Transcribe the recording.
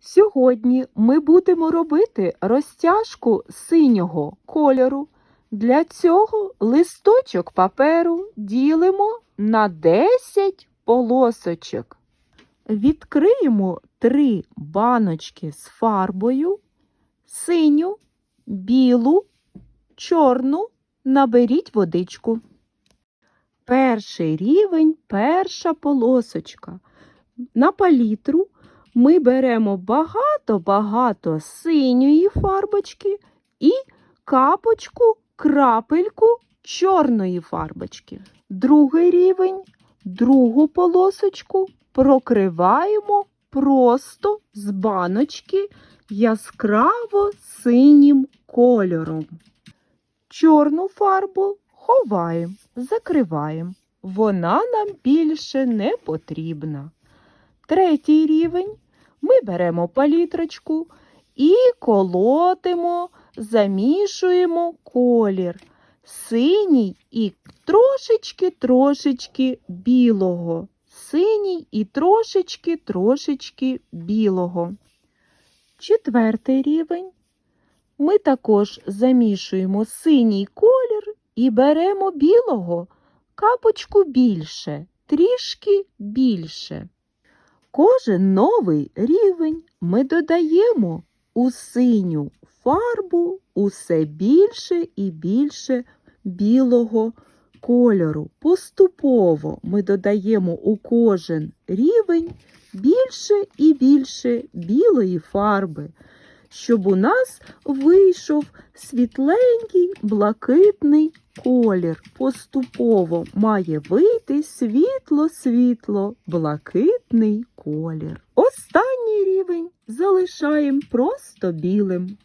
Сьогодні ми будемо робити розтяжку синього кольору. Для цього листочок паперу ділимо на 10 полосочок. Відкриємо три баночки з фарбою, синю, білу, чорну. Наберіть водичку. Перший рівень, перша полосочка. На палітру ми беремо багато-багато синьої фарбочки і капочку, крапельку чорної фарбочки. Другий рівень, другу полосочку прокриваємо просто з баночки яскраво синім кольором. Чорну фарбу ховаємо, закриваємо. Вона нам більше не потрібна. Третій рівень ми беремо палітрочку і колотимо, замішуємо колір синій і трошечки-трошечки білого. Синій і трошечки-трошечки білого. Четвертий рівень. Ми також замішуємо синій колір і беремо білого капочку більше, трішки більше. Кожен новий рівень ми додаємо у синю фарбу усе більше і більше білого кольору. Поступово ми додаємо у кожен рівень більше і більше білої фарби, щоб у нас вийшов світленький блакитний колір. Поступово має вийти світло-світло блакитний колір. Останній рівень залишаємо просто білим.